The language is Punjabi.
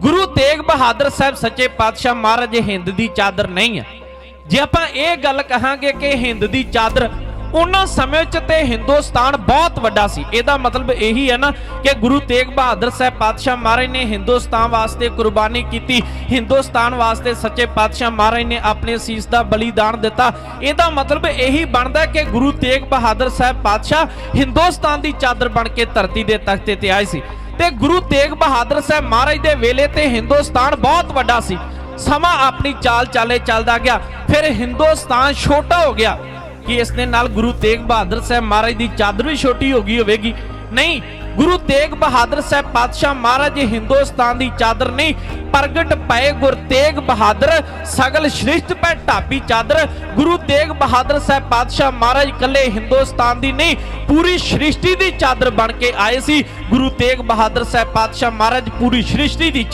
ਗੁਰੂ ਤੇਗ ਬਹਾਦਰ ਸਾਹਿਬ ਸੱਚੇ ਪਾਤਸ਼ਾਹ ਮਹਾਰਾਜ ਹਿੰਦ ਦੀ ਚਾਦਰ ਨਹੀਂ ਹੈ। ਜੇ ਆਪਾਂ ਇਹ ਗੱਲ ਕਹਾਂਗੇ ਕਿ ਹਿੰਦ ਦੀ ਚਾਦਰ ਉਹਨਾਂ ਸਮੇਂ 'ਚ ਤੇ ਹਿੰਦੁਸਤਾਨ ਬਹੁਤ ਵੱਡਾ ਸੀ। ਇਹਦਾ ਮਤਲਬ ਇਹੀ ਹੈ ਨਾ ਕਿ ਗੁਰੂ ਤੇਗ ਬਹਾਦਰ ਸਾਹਿਬ ਪਾਤਸ਼ਾਹ ਮਹਾਰਾਜ ਨੇ ਹਿੰਦੁਸਤਾਨ ਵਾਸਤੇ ਕੁਰਬਾਨੀ ਕੀਤੀ। ਹਿੰਦੁਸਤਾਨ ਵਾਸਤੇ ਸੱਚੇ ਪਾਤਸ਼ਾਹ ਮਹਾਰਾਜ ਨੇ ਆਪਣੇ ਸੀਸ ਦਾ ਬਲੀਦਾਨ ਦਿੱਤਾ। ਇਹਦਾ ਮਤਲਬ ਇਹੀ ਬਣਦਾ ਕਿ ਗੁਰੂ ਤੇਗ ਬਹਾਦਰ ਸਾਹਿਬ ਪਾਤਸ਼ਾਹ ਹਿੰਦੁਸਤਾਨ ਦੀ ਚਾਦਰ ਬਣ ਕੇ ਧਰਤੀ ਦੇ ਤਖਤੇ ਤੇ ਆਏ ਸੀ। ਤੇ ਗੁਰੂ ਤੇਗ ਬਹਾਦਰ ਸਾਹਿਬ ਮਹਾਰਾਜ ਦੇ ਵੇਲੇ ਤੇ ਹਿੰਦੁਸਤਾਨ ਬਹੁਤ ਵੱਡਾ ਸੀ। ਸਮਾਂ ਆਪਣੀ ਚਾਲ ਚਾਲੇ ਚੱਲਦਾ ਗਿਆ। ਫਿਰ ਹਿੰਦੁਸਤਾਨ ਛੋਟਾ ਹੋ ਗਿਆ ਕਿ ਇਸ ਦੇ ਨਾਲ ਗੁਰੂ ਤੇਗ ਬਹਾਦਰ ਸਾਹਿਬ ਮਹਾਰਾਜ ਦੀ ਚਾਦਰ ਵੀ ਛੋਟੀ ਹੋ ਗਈ ਹੋਵੇਗੀ। ਨਹੀਂ, ਗੁਰੂ ਤੇਗ ਬਹਾਦਰ ਸਾਹਿਬ ਪਾਤਸ਼ਾਹ ਮਹਾਰਾਜ ਹਿੰਦੁਸਤਾਨ ਦੀ ਚਾਦਰ ਨਹੀਂ, ਪ੍ਰਗਟ ਪਏ ਗੁਰ ਤੇਗ ਬਹਾਦਰ, ਸਗਲ ਸ੍ਰਿਸ਼ਟ ਪੈ ਢਾਬੀ ਚਾਦਰ, ਗੁਰੂ ਤੇਗ ਬਹਾਦਰ ਸਾਹਿਬ ਪਾਤਸ਼ਾਹ ਮਹਾਰਾਜ ਇਕੱਲੇ ਹਿੰਦੁਸਤਾਨ ਦੀ ਨਹੀਂ, ਪੂਰੀ ਸ੍ਰਿਸ਼ਟੀ ਦੀ ਚਾਦਰ ਬਣ ਕੇ ਆਏ ਸੀ, ਗੁਰੂ ਤੇਗ ਬਹਾਦਰ ਸਾਹਿਬ ਪਾਤਸ਼ਾਹ ਮਹਾਰਾਜ ਪੂਰੀ ਸ੍ਰਿਸ਼ਟੀ ਦੀ ਚਾ-